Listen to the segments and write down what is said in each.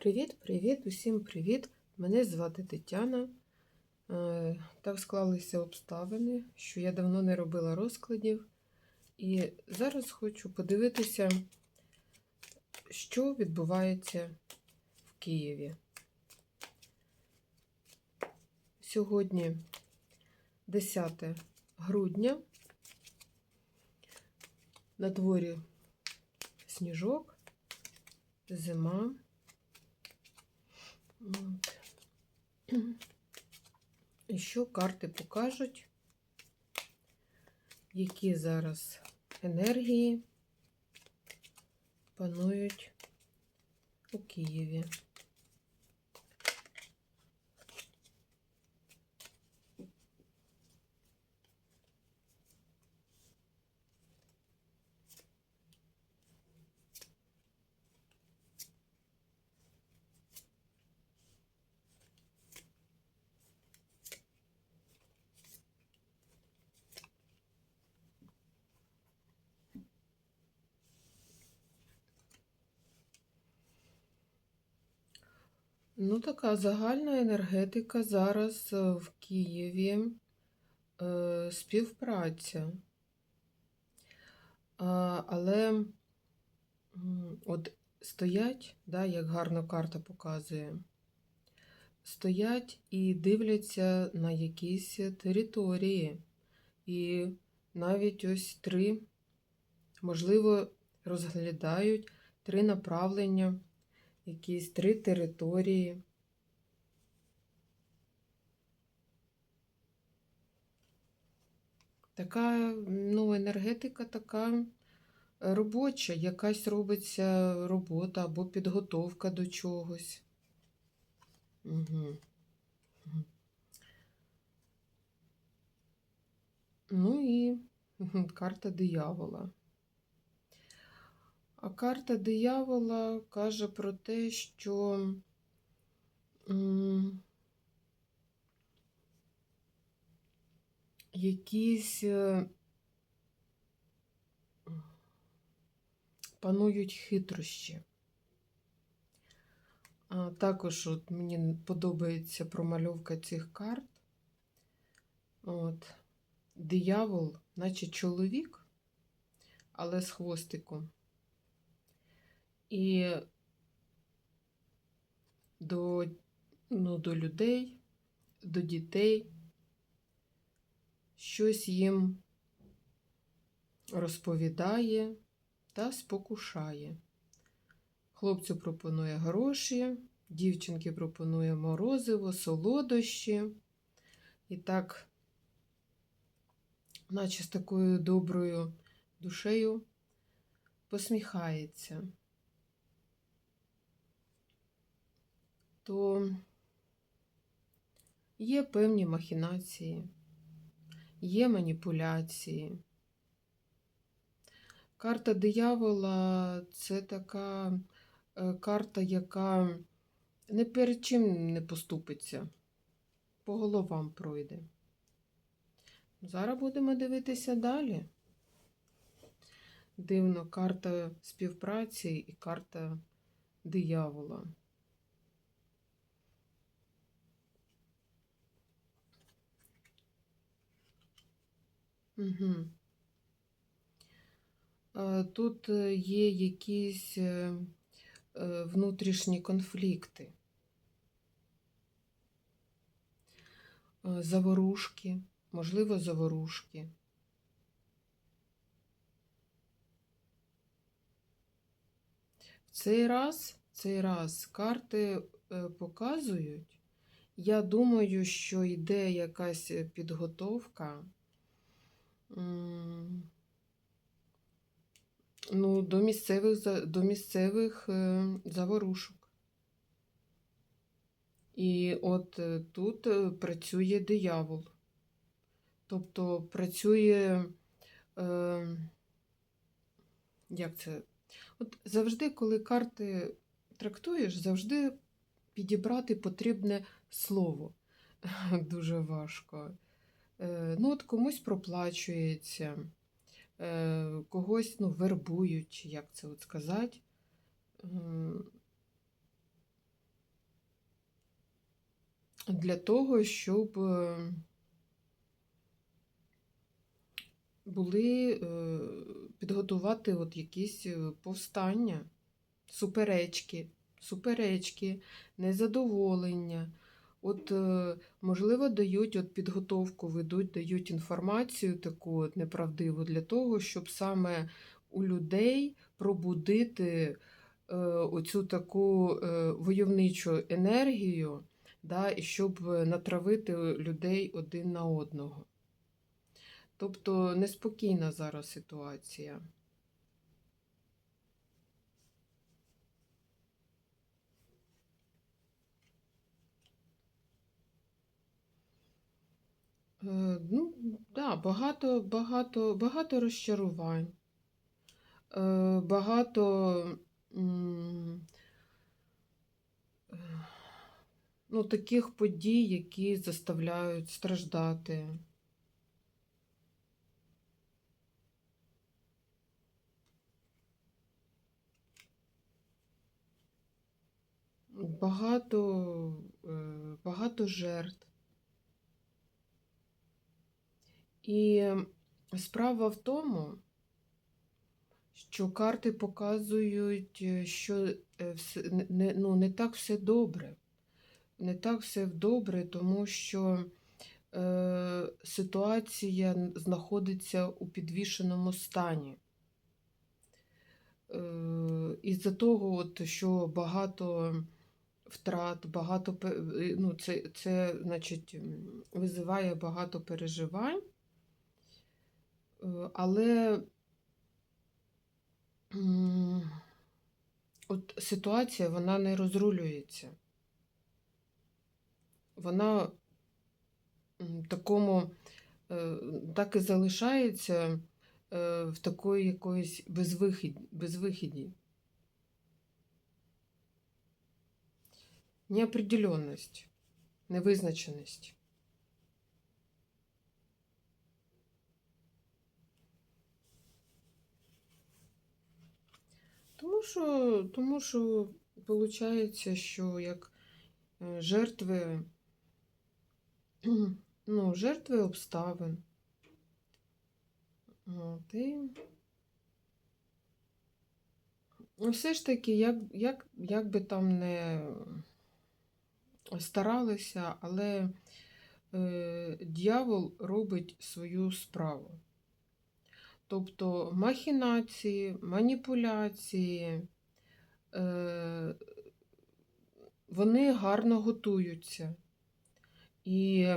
Привіт-привіт, усім привіт! Мене звати Тетяна. Е, Так склалися обставини, що я давно не робила розкладів. І зараз хочу подивитися, що відбувається в Києві. Сьогодні 10 грудня. На дворі сніжок, зима. І що карти покажуть, які зараз енергії панують у Києві. Ну, така загальна енергетика зараз е, в Києві е, співпраця. А, але от стоять, да, як гарно карта показує, стоять і дивляться на якісь території. І навіть ось три, можливо, розглядають три направлення якісь три території. Така, ну, енергетика така робоча, якась робиться робота або підготовка до чогось. Угу. Ну і карта диявола. А карта диявола каже про те, що якісь е, панують хитрощі. А також от мені подобається промальовка цих карт. От, Диявол, наче чоловік, але з хвостиком. І до, ну, до людей, до дітей щось їм розповідає та спокушає. Хлопцю пропонує гроші, дівчинки пропонує морозиво, солодощі. І так, наче з такою доброю душею, посміхається. То є певні махінації, є маніпуляції. Карта диявола це така е, карта, яка не перед чим не поступиться, по головам пройде. Зараз будемо дивитися далі. Дивно, карта співпраці і карта диявола. Угу. Тут е, є якісь е, е, внутрішні конфлікти, заворушки, можливо, заворушки. В цей раз, цей раз карти показують, я думаю, що йде якась підготовка. Ну, до місцевих до місцевих е, заворушок. І от е, тут е, працює диявол. Тобто працює, е, як це? От завжди, коли карти трактуєш, завжди підібрати потрібне слово. Дуже важко. Е, ну, от комусь проплачується, е, когось ну, вербують, як це от сказати. для того, щоб е, були підготувати от якісь повстання, суперечки, суперечки, незадоволення. От, е, можливо, дають от підготовку, ведуть, дають інформацію таку от неправдиву для того, щоб саме у людей пробудити е, оцю таку е, войовничу енергію, да, і щоб натравити людей один на одного. Тобто неспокійна зараз ситуація. Ну, да, багато, багато, багато розчарувань, е, багато е, ну, таких подій, які заставляють страждати. Багато, е, багато жертв. І справа в тому, що карти показують, е, що е, не- ну, не так все добре. Не так все добре, тому що е, ситуація знаходиться у підвішеному стані. Е, із-за того, от, що багато втрат, багато ну, це, це значить, визиває багато переживань, але от ситуація вона не розрулюється. Вона такому е, так і залишається е, в такої якоїсь безвихід, безвихіді. Неопределенность, невизначеність. Тому що, тому що виходить, що як е, жертви, ну, жертви обставин. От, і все ж таки, як, як, як би там не старалися, але е, дьявол робить свою справу. Тобто махінації, маніпуляції, е, вони гарно готуються. І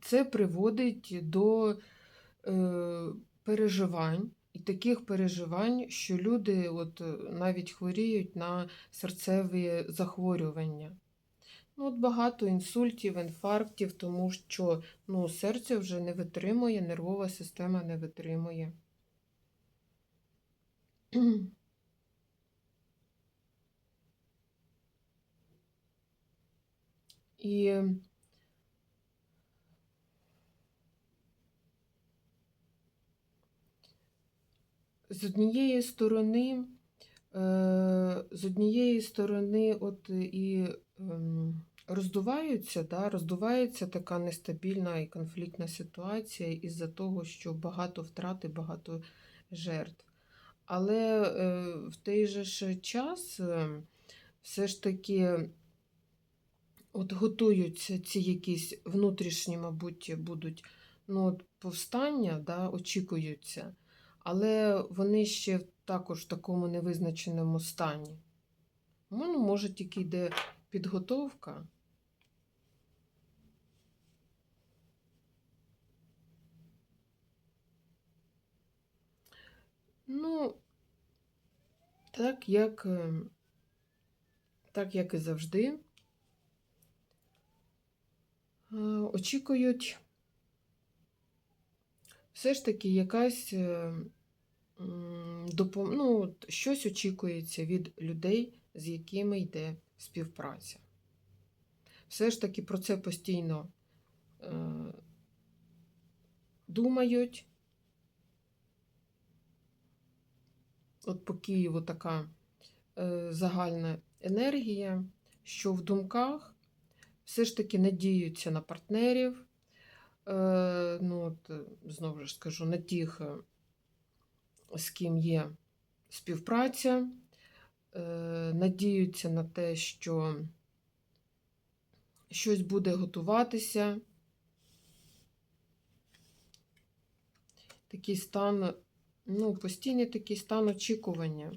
це приводить до е, переживань. І таких переживань, що люди от, е, навіть хворіють на серцеві захворювання. Ну, от багато інсультів, інфарктів, тому що ну, серце вже не витримує, нервова система не витримує. І з однієї сторони, е, з однієї сторони, от і ем, роздуваються, да, роздувається така нестабільна і конфліктна ситуація із-за того, що багато втрат і багато жертв. Але е, в той же ж час е, все ж таки от готуються ці якісь внутрішні, мабуть, будуть ну, от повстання, да, очікуються, але вони ще також в такому невизначеному стані. Ну, може, тільки йде підготовка. Ну, так як, е, так як і завжди, е, очікують все ж таки якась е, допом... ну, щось очікується від людей, з якими йде співпраця. Все ж таки про це постійно думають. От по Києву така е, загальна енергія, що в думках все ж таки надіються на партнерів. Е, ну, от, е, знову ж скажу, на тих, з ким є співпраця, надіються на те, що щось буде готуватися. Такий стан, ну, постійний такий стан очікування.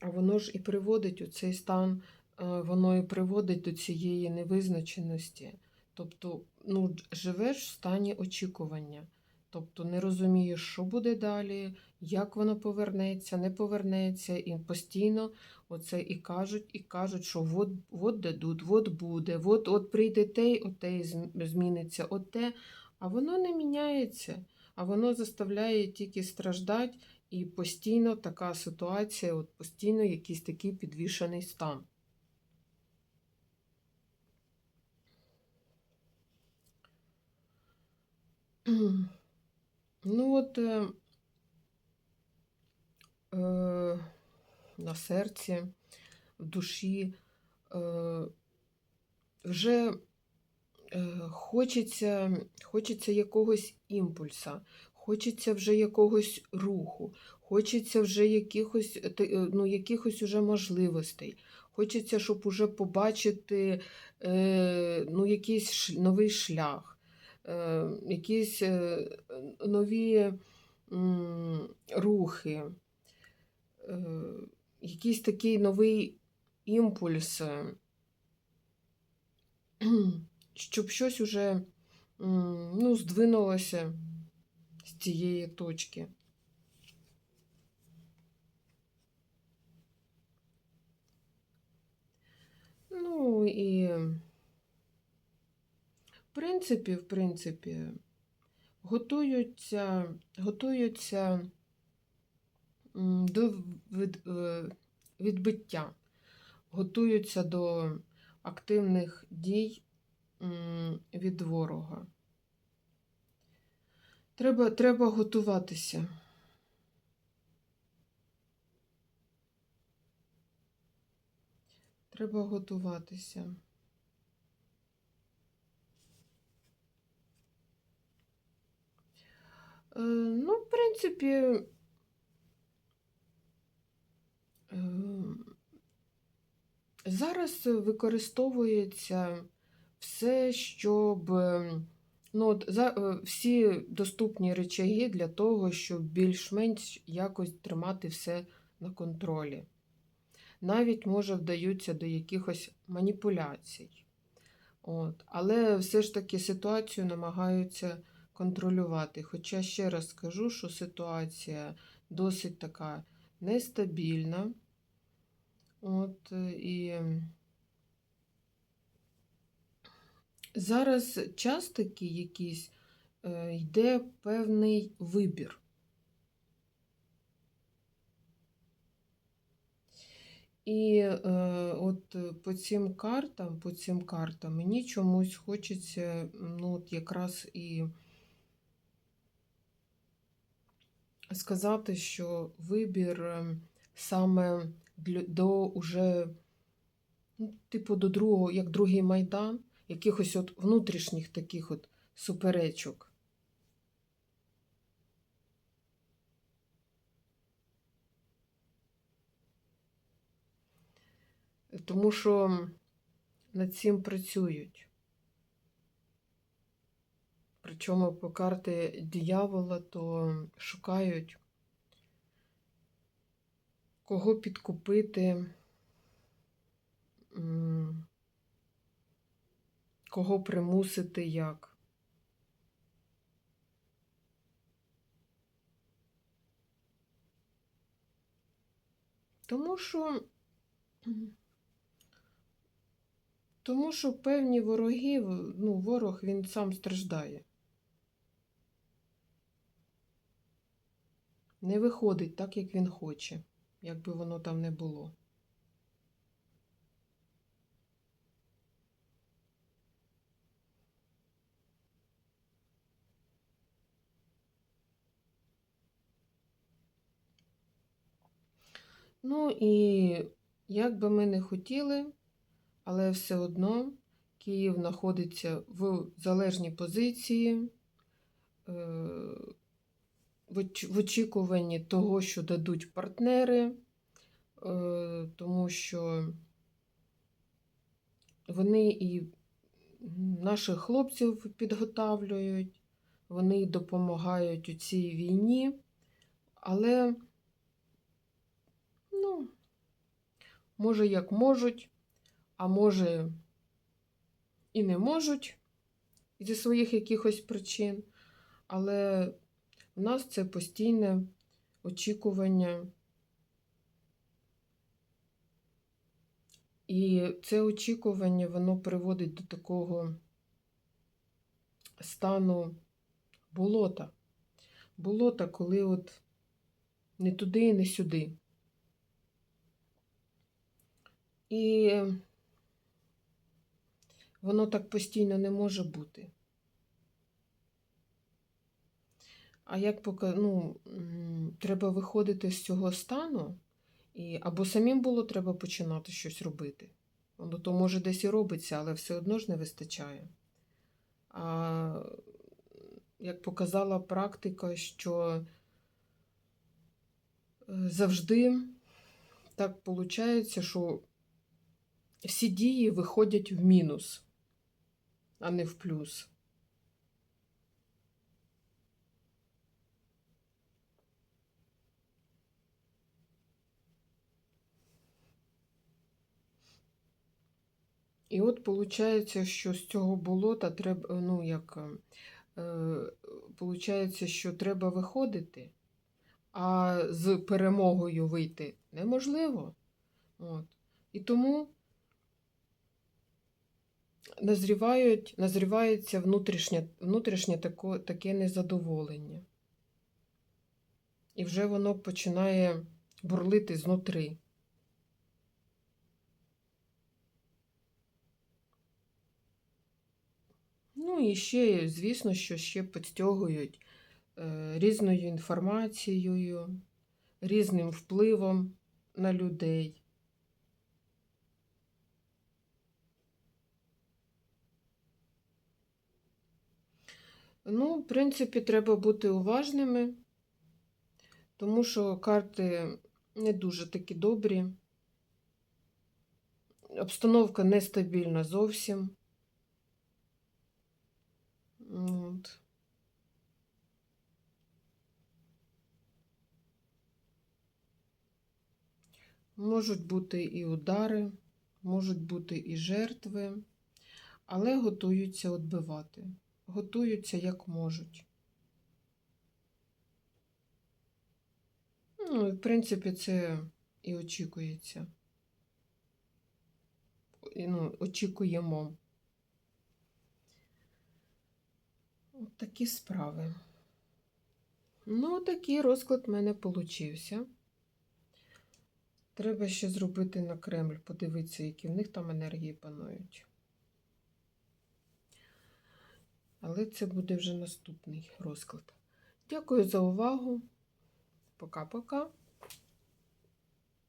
А воно ж і приводить у цей стан, е, воно і приводить до цієї невизначеності. Тобто, ну, живеш в стані очікування. Тобто не розумієш, що буде далі, як воно повернеться, не повернеться, і постійно оце і кажуть, і кажуть, що от, от дадуть, от буде, от, от прийде те, от те зміниться, от те. А воно не міняється, а воно заставляє тільки страждати, і постійно така ситуація, от постійно якийсь такий підвішений стан. Ну от е, е, на серці, в душі е, вже е, хочеться, хочеться якогось імпульса, хочеться вже якогось руху, хочеться вже якихось, е, ну, якихось уже можливостей. Хочеться, щоб уже побачити е, ну, якийсь новий шлях, якісь е, нові рухи, е, якийсь такий новий імпульс, е, щоб щось уже ну, здвинулося з цієї точки. Ну і, принципі, в принципі, готуються, готуються до від, е, відбиття, готуються до активних дій від ворога. Треба, Треба готуватися. Треба готуватися. Ну, в принципі, е, зараз використовується все, щоб ну, от, за, е, всі доступні речаги для того, щоб більш-менш якось тримати все на контролі навіть, може, вдаються до якихось маніпуляцій. От. Але все ж таки ситуацію намагаються контролювати. Хоча ще раз скажу, що ситуація досить така нестабільна. От, і Зараз час такий якийсь е, йде певний вибір. І е, от по цим картам, по цим картам мені чомусь хочеться, ну, от якраз і сказати, що вибір ем, саме до уже, ну, типу, до другого, як другий майдан, якихось от внутрішніх таких от суперечок. тому що над цим працюють. Причому по карти диявола то шукають, кого підкупити, кого примусити як. Тому що тому що певні вороги, ну, ворог він сам страждає. Не виходить так, як він хоче, як би воно там не було. Ну і як би ми не хотіли, але все одно Київ знаходиться в залежній позиції, е, в очікуванні того, що дадуть партнери, е, тому що вони і наших хлопців підготавлюють, вони допомагають у цій війні, але, ну, може, як можуть, а може і не можуть зі своїх якихось причин, але в нас це постійне очікування. І це очікування, воно приводить до такого стану болота. Болота, коли от не туди і не сюди. І воно так постійно не може бути. А як поки, ну, треба виходити з цього стану, і або самим було треба починати щось робити. Воно то може десь і робиться, але все одно ж не вистачає. А як показала практика, що е, завжди так виходить, що всі дії виходять в мінус, а не в плюс. І от виходить, що з цього болота треба, ну як, виходить, що треба виходити, а з перемогою вийти неможливо. От. І тому назрівають, назрівається внутрішнє, внутрішнє тако, таке незадоволення. І вже воно починає бурлити знутри. Ну і ще, звісно, що ще підстягують е, різною інформацією, різним впливом на людей. Ну, в принципі, треба бути уважними, тому що карти не дуже такі добрі. Обстановка нестабільна зовсім. От. Можуть бути і удари, можуть бути і жертви, але готуються відбивати. Готуються як можуть. Ну, в принципі, це і очікується. Ну, очікуємо. От такі справи. Ну, такий розклад в мене получився. Треба ще зробити на Кремль, подивитися, які в них там енергії панують. Але це буде вже наступний розклад. Дякую за увагу. Пока-пока.